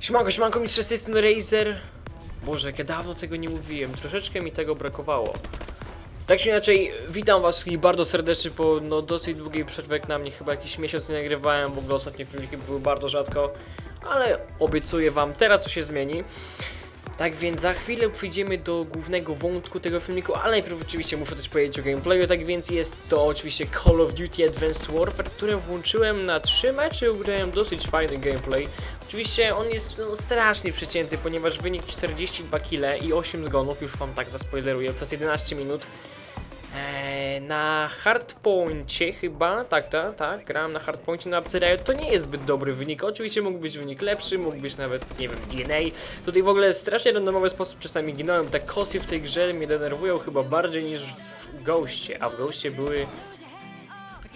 Siemanko, siemanko, mistrz z Razer. Boże, jak ja dawno tego nie mówiłem, troszeczkę mi tego brakowało. Tak czy inaczej, witam was wszystkich bardzo serdecznie po no, dosyć długiej przerwie na mnie, chyba jakiś miesiąc nie nagrywałem, w ogóle ostatnie filmiki były bardzo rzadko, ale obiecuję wam, teraz to się zmieni. Tak więc za chwilę przejdziemy do głównego wątku tego filmiku, ale najpierw oczywiście muszę też powiedzieć o gameplayu, tak więc jest to oczywiście Call of Duty Advanced Warfare, które włączyłem na trzy mecze, ugrałem dosyć fajny gameplay. Oczywiście on jest no, strasznie przecięty, ponieważ wynik 42 kg i 8 zgonów, już wam tak zaspoileruję, przez 11 minut. Eee, na hardpoincie chyba, tak, tak, tak, grałem na hardpoincie na Abceraju, to nie jest zbyt dobry wynik, oczywiście mógł być wynik lepszy, mógł być nawet, nie wiem, DNA. Tutaj w ogóle strasznie randomowy sposób czasami ginąłem, te kosy w tej grze mnie denerwują chyba bardziej niż w Ghostie, a w Ghostie były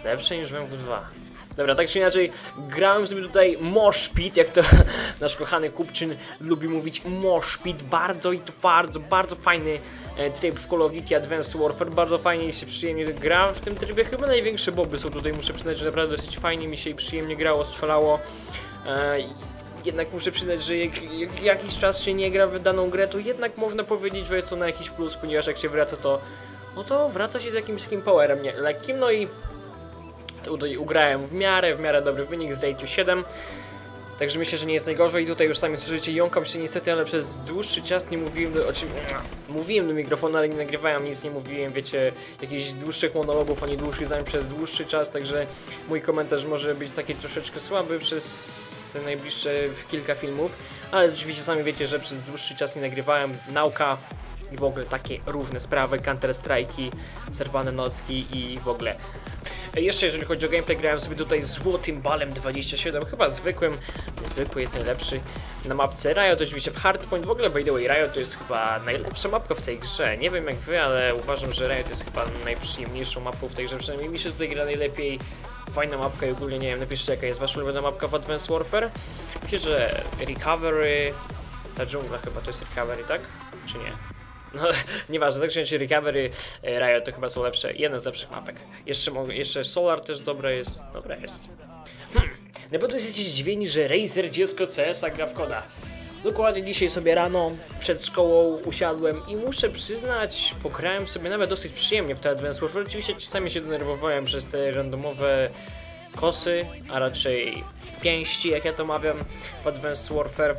lepsze niż w MW2. Dobra, tak czy inaczej, grałem sobie tutaj Moshpit, jak to nasz kochany Kupczyn lubi mówić, Moshpit, bardzo i to bardzo, bardzo fajny e, tryb w Call of Duty Advanced Warfare, bardzo fajnie się przyjemnie gra w tym trybie, chyba największe boby są tutaj, muszę przyznać, że naprawdę dosyć fajnie mi się i przyjemnie grało, strzelało. E, jednak muszę przyznać, że jak, jak jakiś czas się nie gra w daną grę, to jednak można powiedzieć, że jest to na jakiś plus, ponieważ jak się wraca, to no to wraca się z jakimś takim powerem nie, lekkim, no i ugrałem w miarę, w miarę dobry wynik z rate'u 7. Także myślę, że nie jest najgorzej. I tutaj już sami słyszycie, jąkam się niestety, ale przez dłuższy czas nie mówiłem do, czym, mówiłem do mikrofonu, ale nie nagrywałem, nic nie mówiłem, wiecie, jakichś dłuższych monologów, ani dłuższych zdań przez dłuższy czas, także mój komentarz może być taki troszeczkę słaby przez te najbliższe kilka filmów, ale oczywiście sami wiecie, że przez dłuższy czas nie nagrywałem, nauka i w ogóle takie różne sprawy, Counter Strike'i, Serwane Nocki i w ogóle. Jeszcze jeżeli chodzi o gameplay, grałem sobie tutaj złotym balem 27, chyba zwykłym, zwykły jest najlepszy na mapce. Riot, oczywiście w Hardpoint, w ogóle by the way Riot to jest chyba najlepsza mapka w tej grze, nie wiem jak wy, ale uważam, że Riot jest chyba najprzyjemniejszą mapą w tej grze, przynajmniej mi się tutaj gra najlepiej, fajna mapka i ogólnie nie wiem, napiszcie jaka jest wasza ulubiona mapka w Advanced Warfare, myślę, że Recovery, ta dżungla chyba to jest Recovery, tak? Czy nie? No, nieważne, tak czy Recovery, e, Riot to chyba są lepsze, jedna z lepszych mapek. Jeszcze, jeszcze Solar też dobre jest, dobre jest. Hmm. Na pewno jesteście zdziwieni, że Razer dziecko CS-a gra w koda. Dokładnie dzisiaj sobie rano przed szkołą usiadłem i muszę przyznać, pograłem sobie nawet dosyć przyjemnie w te Advanced Warfare. Oczywiście czasami się denerwowałem przez te randomowe kosy, a raczej pięści, jak ja to mawiam w Advanced Warfare.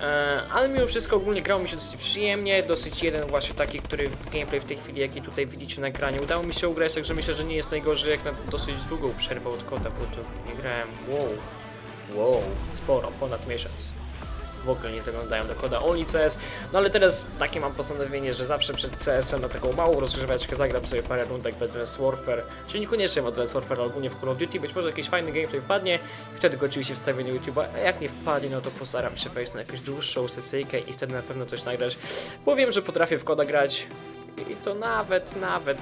E, ale mimo wszystko ogólnie grało mi się dosyć przyjemnie, dosyć jeden właśnie taki, który gameplay w tej chwili, jaki tutaj widzicie na ekranie, udało mi się ugrać, także myślę, że nie jest najgorzej jak na dosyć długą przerwę od kota, bo tu nie grałem, wow, wow, sporo, ponad miesiąc. W ogóle nie zaglądają do koda Only CS, no ale teraz takie mam postanowienie, że zawsze przed CS-em na taką małą rozgrzeweczkę zagram sobie parę rundek w Advanced Warfare, czyli niekoniecznie w Advanced Warfare, ale ogólnie w Call of Duty, być może jakiś fajny gameplay wpadnie, wtedy go oczywiście wstawię na YouTube'a, a jak nie wpadnie, no to postaram się wejść na jakąś dłuższą sesyjkę i wtedy na pewno coś nagrać, bo wiem, że potrafię w koda grać i to nawet, nawet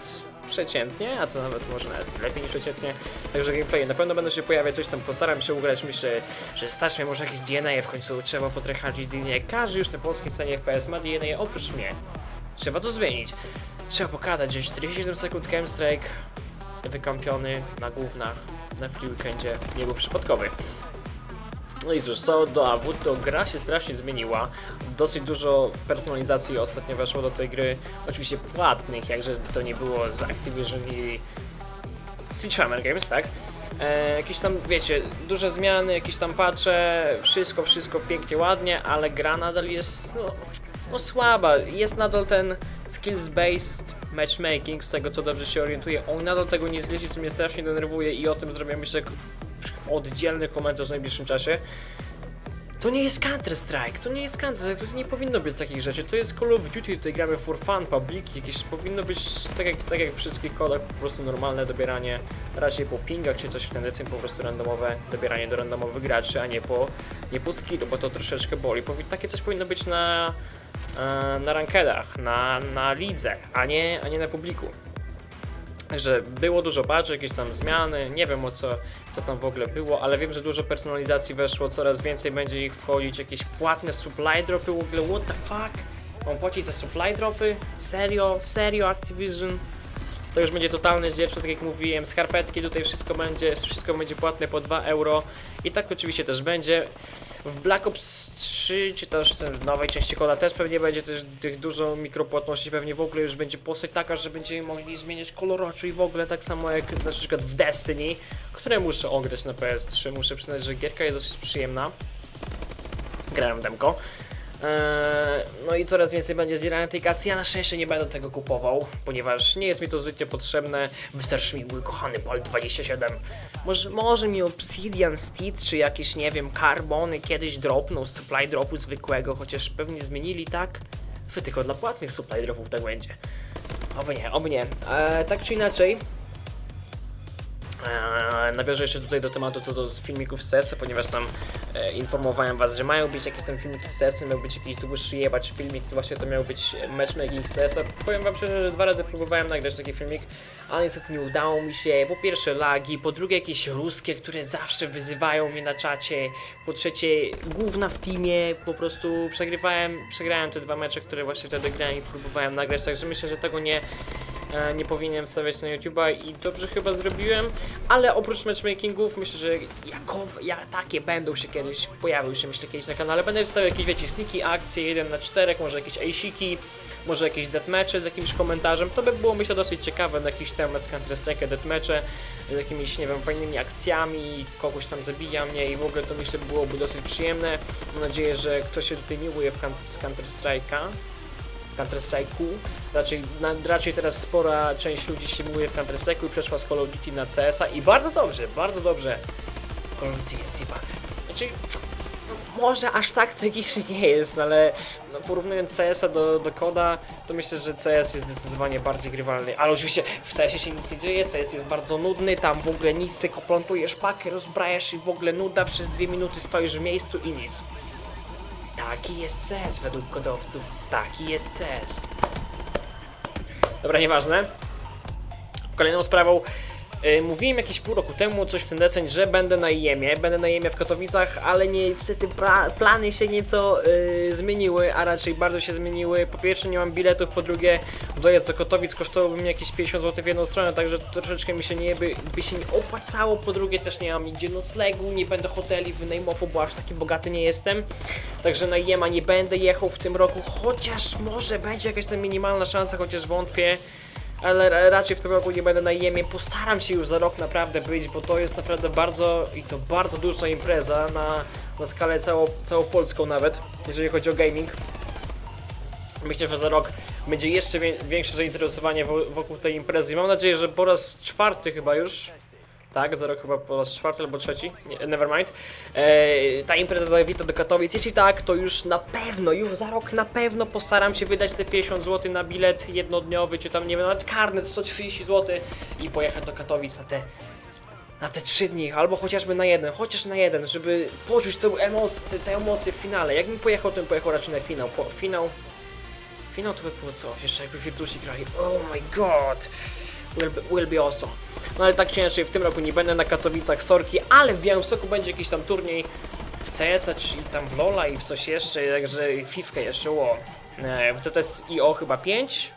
przeciętnie, a to nawet może nawet lepiej niż przeciętnie. Także gameplay na pewno będą się pojawiać, coś tam postaram się ugrać. Myślę, że stać mnie może jakieś DNA, w końcu trzeba potrechadzić DNA. Każdy już na polskim scenie FPS ma DNA oprócz mnie. Trzeba to zmienić. Trzeba pokazać, że 47 sekund Cam Strike wykąpiony na gównach na free weekendzie nie był przypadkowy. No i cóż, co do AW, to gra się strasznie zmieniła. Dosyć dużo personalizacji ostatnio weszło do tej gry. Oczywiście płatnych, jakże to nie było z Activision i Sledgehammer Games, tak? E, jakieś tam, wiecie, duże zmiany, jakieś tam patche, wszystko, wszystko pięknie, ładnie, ale gra nadal jest, no, no słaba. Jest nadal ten skills-based matchmaking, z tego co dobrze się orientuję. On nadal tego nie zleci, co mnie strasznie denerwuje i o tym zrobię myślę oddzielny komentarz w najbliższym czasie. To nie jest Counter-Strike, to nie jest Counter-Strike, to nie powinno być takich rzeczy. To jest Call of Duty, tutaj gramy for fun, public, jakieś powinno być tak jak, tak jak w wszystkich kodach, po prostu normalne dobieranie, raczej po pingach czy coś w ten po prostu randomowe dobieranie do randomowych graczy, a nie po, nie po skillu, bo to troszeczkę boli. Takie coś powinno być na, e, na rankedach, na, na lidze, a nie, a nie na publiku. Także było dużo patchy, jakieś tam zmiany, nie wiem o co, co tam w ogóle było, ale wiem, że dużo personalizacji weszło, coraz więcej będzie ich wchodzić, jakieś płatne supply dropy, w ogóle what the fuck? Mam płacić za supply dropy? Serio? Serio Activision? To już będzie totalny zdzierstwo, tak jak mówiłem, skarpetki tutaj wszystko będzie, wszystko będzie płatne po 2 euro i tak oczywiście też będzie. W Black Ops 3, czy też w nowej części koda też pewnie będzie też tych dużo mikropłatności, pewnie w ogóle już będzie postać taka, że będziemy mogli zmieniać kolor oczu i w ogóle tak samo jak na przykład w Destiny, które muszę ograć na PS3, muszę przyznać, że gierka jest dosyć przyjemna. Grałem demko. Eee, no i coraz więcej będzie zbierania tej kasy. Ja na szczęście nie będę tego kupował, ponieważ nie jest mi to zbytnio potrzebne. Wystarczy mi mój kochany Pal 27. Może, może mi Obsidian Steed, czy jakieś, nie wiem, karbony kiedyś dropną z supply dropu zwykłego, chociaż pewnie zmienili tak, że tylko dla płatnych supply dropów tak będzie. Oby nie, oby nie. Eee, tak czy inaczej, Eee, nawiążę jeszcze tutaj do tematu co do filmików z CS, ponieważ tam informowałem was, że mają być jakieś tam filmiki z CS, miał być jakiś dłuższy jebać filmik, to właśnie to miał być matchmaking z CS. Powiem wam szczerze, że dwa razy próbowałem nagrać taki filmik, ale niestety nie udało mi się. Po pierwsze lagi, po drugie jakieś ruskie, które zawsze wyzywają mnie na czacie, po trzecie główna w teamie, po prostu przegrywałem, przegrałem te dwa mecze, które właśnie wtedy grałem i próbowałem nagrać, także myślę, że tego nie e, nie powinienem wstawiać na YouTube'a i dobrze chyba zrobiłem, ale oprócz matchmakingów myślę, że jakowe, ja, takie będą się kiedyś, pojawią się myślę kiedyś na kanale, będę wstawiał jakieś wiecie sniki, akcje 1 na 4, może jakieś ejsiki, może jakieś deathmatche z jakimś komentarzem, to by było myślę dosyć ciekawe na jakiś temat z Counter Strike deathmatche z jakimiś nie wiem fajnymi akcjami, kogoś tam zabija mnie i w ogóle to myślę byłoby dosyć przyjemne. Mam nadzieję, że ktoś się tutaj miłuje w Counter- z Counter Strike'a. Counter Strike'u. Raczej, raczej teraz spora część ludzi się miłuje w Counter Strike'u i przeszła z Call of Duty na CS-a i bardzo dobrze, bardzo dobrze. Call of Duty jest chyba. Znaczy, no, może aż tak tragicznie nie jest, no ale no, porównując CS-a do, do koda, to myślę, że CS jest zdecydowanie bardziej grywalny. Ale oczywiście w CS-ie się nic nie dzieje, CS jest bardzo nudny, tam w ogóle nic, tylko plantujesz pakę, rozbrajasz i w ogóle nuda, przez dwie minuty stoisz w miejscu i nic. Taki jest CS według kodowców. Taki jest CS. Dobra, nieważne. Kolejną sprawą. Yy, mówiłem jakieś pół roku temu coś w ten deseń, że będę na IEM-ie, będę na IEM-ie w Katowicach, ale niestety plany się nieco yy, zmieniły, a raczej bardzo się zmieniły. Po pierwsze nie mam biletów, po drugie dojazd do Katowic kosztowałby mnie jakieś 50 zł w jedną stronę, także troszeczkę mi się nie by, by się nie opłacało. Po drugie też nie mam nigdzie noclegu, nie będę hoteli wynajmował, bo aż taki bogaty nie jestem. Także na IEM-a nie będę jechał w tym roku, chociaż może będzie jakaś tam minimalna szansa, chociaż wątpię ale ra- raczej w tym roku nie będę na IEM-ie. Postaram się już za rok naprawdę być, bo to jest naprawdę bardzo i to bardzo duża impreza na, na skalę cało, całopolską nawet, jeżeli chodzi o gaming. Myślę, że za rok będzie jeszcze większe zainteresowanie wo- wokół tej imprezy. Mam nadzieję, że po raz czwarty chyba już. Tak, za rok chyba po raz czwarty albo trzeci, nie, nevermind. E, ta impreza zawita do Katowic. Jeśli tak, to już na pewno, już za rok na pewno postaram się wydać te 50 zł na bilet jednodniowy, czy tam nie wiem, nawet karnet 130 zł i pojechać do Katowic na te na te 3 dni, albo chociażby na jeden, chociaż na jeden, żeby poczuć tę emocję, te, te emocje w finale. Jakbym pojechał, to bym pojechał raczej na finał. Po, finał, finał to by było coś, jeszcze jakby Virtusi grali. Oh my god! Will be, will be awesome. No ale tak czy inaczej, w tym roku nie będę na Katowicach, sorki, ale w Białymstoku będzie jakiś tam turniej w CS-a, czy tam w LoL'a i w coś jeszcze, także Fifkę jeszcze, ło. E, W CTS.io chyba 5?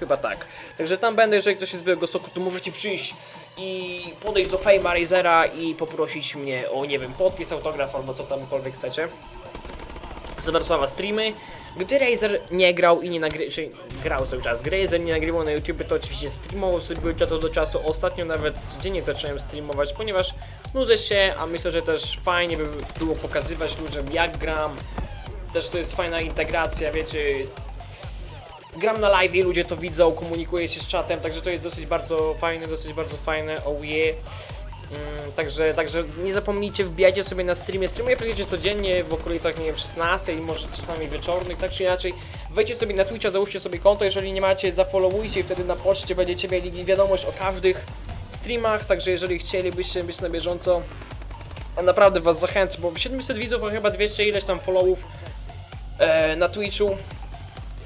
Chyba tak. Także tam będę, jeżeli ktoś jest z Białegostoku, to możecie przyjść i podejść do Fame'a Razera i poprosić mnie o, nie wiem, podpis, autograf albo co tamkolwiek chcecie. Zabarsława streamy. Gdy Razer nie grał i nie nagrywał, czy grał cały czas, gdy Razer nie nagrywał na YouTube, to oczywiście streamował sobie od czasu do czasu. Ostatnio nawet codziennie zacząłem streamować, ponieważ nudzę się, a myślę, że też fajnie by było pokazywać ludziom jak gram. Też to jest fajna integracja, wiecie. Gram na live i ludzie to widzą, komunikuję się z czatem, także to jest dosyć bardzo fajne, dosyć bardzo fajne, oh yeah. Mm, także, także nie zapomnijcie, wbijajcie sobie na streamie. Streamuję praktycznie codziennie w okolicach, nie wiem, 16 i może czasami wieczornych, tak czy inaczej. Wejdźcie sobie na Twitcha, załóżcie sobie konto, jeżeli nie macie, zafollowujcie i wtedy na poczcie będziecie mieli wiadomość o każdych streamach, także jeżeli chcielibyście być na bieżąco, naprawdę was zachęcam, bo 700 widzów, a chyba 200 ileś tam followów e, na Twitchu.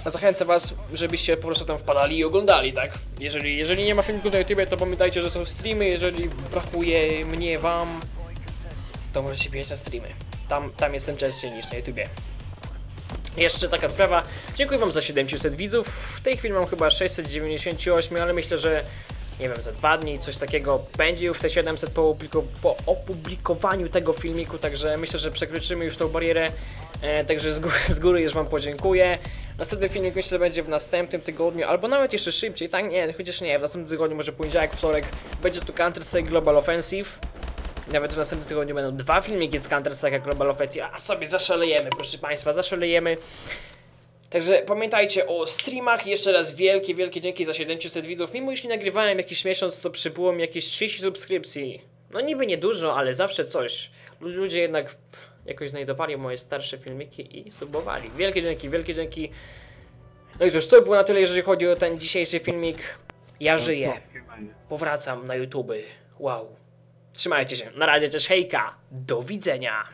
Zachęcam was, żebyście po prostu tam wpadali i oglądali, tak? Jeżeli, jeżeli nie ma filmików na YouTube, to pamiętajcie, że są streamy, jeżeli brakuje mnie wam, to możecie bijać na streamy. Tam, tam jestem częściej niż na YouTubie. Jeszcze taka sprawa, dziękuję wam za 700 widzów, w tej chwili mam chyba 698, ale myślę, że nie wiem, za dwa dni, coś takiego. Będzie już te 700 po, po opublikowaniu tego filmiku, także myślę, że przekroczymy już tą barierę. E, także z z góry już Wam podziękuję. Następny filmik myślę, że będzie w następnym tygodniu, albo nawet jeszcze szybciej, tak? Nie, chociaż nie, w następnym tygodniu, może poniedziałek, wtorek, będzie tu Counter-Strike Global Offensive. Nawet w następnym tygodniu będą dwa filmiki z Counter-Strike Global Offensive, a sobie zaszalejemy, proszę Państwa, zaszalejemy. Także pamiętajcie o streamach, jeszcze raz wielkie, wielkie dzięki za 700 widzów. Mimo jeśli nagrywałem jakiś miesiąc, to przybyło mi jakieś 30 subskrypcji. No niby niedużo, ale zawsze coś. Lu- Ludzie jednak jakoś znajdowali moje starsze filmiki i subowali. Wielkie dzięki, wielkie dzięki. No i cóż, to było na tyle, jeżeli chodzi o ten dzisiejszy filmik. Ja żyję. Powracam na YouTube. Wow. Trzymajcie się. Na razie też hejka. Do widzenia.